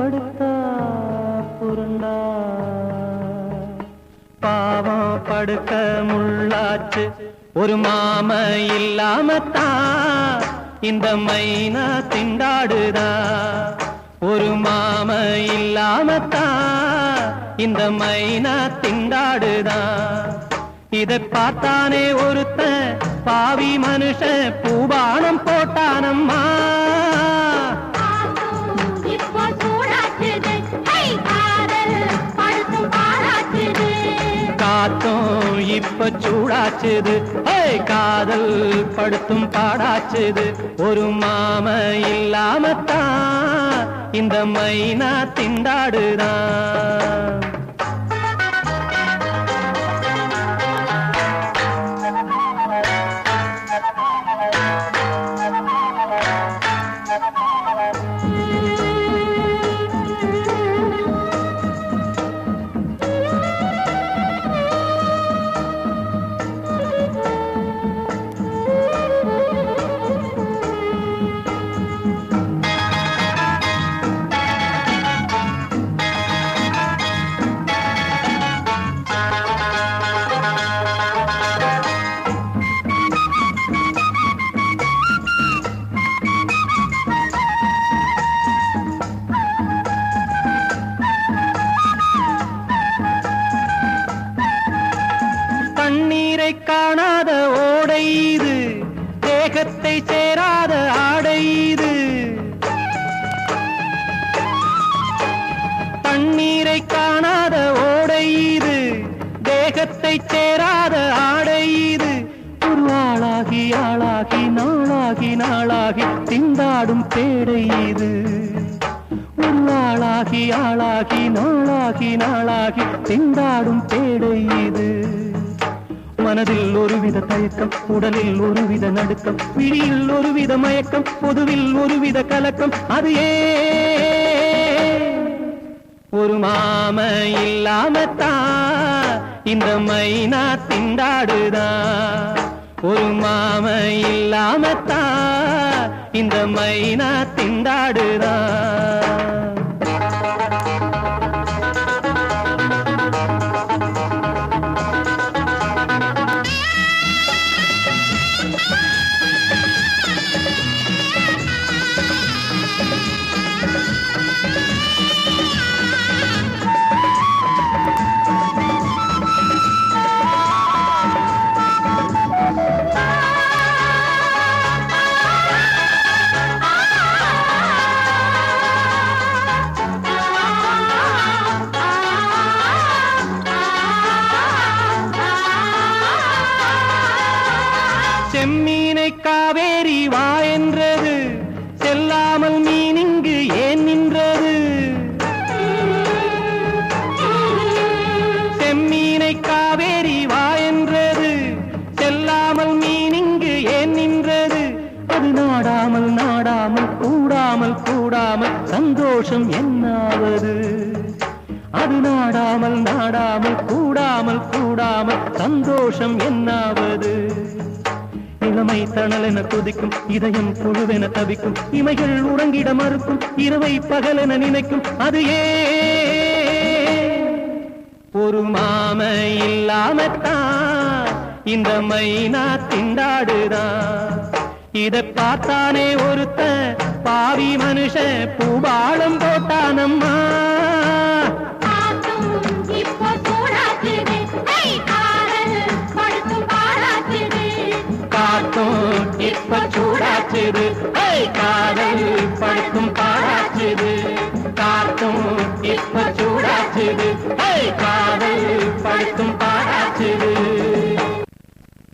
படுத்தா புருண்டா. பாவம் படுக்க முள்ளாச்சு. ஒரு மாம இல்லாமத்தான் இந்த மைனா திண்டாடுதா. ஒரு மாம இல்லாமத்தான் இந்த மைனா திண்டாடுதா. இதை பார்த்தானே ஒருத்த பாவி மனுஷ பூபானம் போட்டானம்மா. காத்தும் இப்ப சூடாச்சுது. காதல் படுத்தும் பாடாச்சுது. ஒரு மாம இல்லாமத்தான் இந்த மைனா திண்டாடுதான். தண்ணீரை காணாத ஓடை இது தேகத்தை சேராத ஆடை இது. தண்ணீரை காணாத ஓடை இது தேகத்தை சேராத ஆடை இது. ஒரு ஆளாகி நாளாகி நாளாகி திண்டாடும் பேடை இது. ஒரு ஆளாகி ஆளாகி நாளாகி நாளாகி திண்டாடும் பேடை இது. மனதில் ஒருவித தயக்கம் உடலில் ஒருவித நடுக்கம் பிடியில் ஒருவித மயக்கம் பொதுவில் ஒருவித கலக்கம் அது ஏ. ஒரு மாம இல்லாமத்தான் இந்த மைனா திண்டாடுதா? ஒரு மாம இல்லாமத்தான் இந்த மைனா திண்டாடுதான் செம்மீனை காவேரி வா என்றது. செல்லாமல் மீன் இங்கு ஏன் நின்றது? செம்மீனை காவேரி வா என்றது. செல்லாமல் மீன் இங்கு ஏன் நின்றது? அது நாடாமல் நாடாமல் கூடாமல் கூடாமல் சந்தோஷம் என்னாவது? அது நாடாமல் நாடாமல் கூடாமல் கூடாமல் சந்தோஷம் என்னாவது? இளமை தணலென துதிக்கும் இதயம் புழுவென தவிக்கும் இமைகள் உறங்கிட மறுக்கும் இரவை பகலென நினைக்கும் அது ஏன் ஒரு மாம இல்லாமத்தான் இந்த மைனா திண்டாடுதான். இதை பார்த்தானே ஒருத்த பாவி மனுஷ பூபாலம் போட்டானம்மா.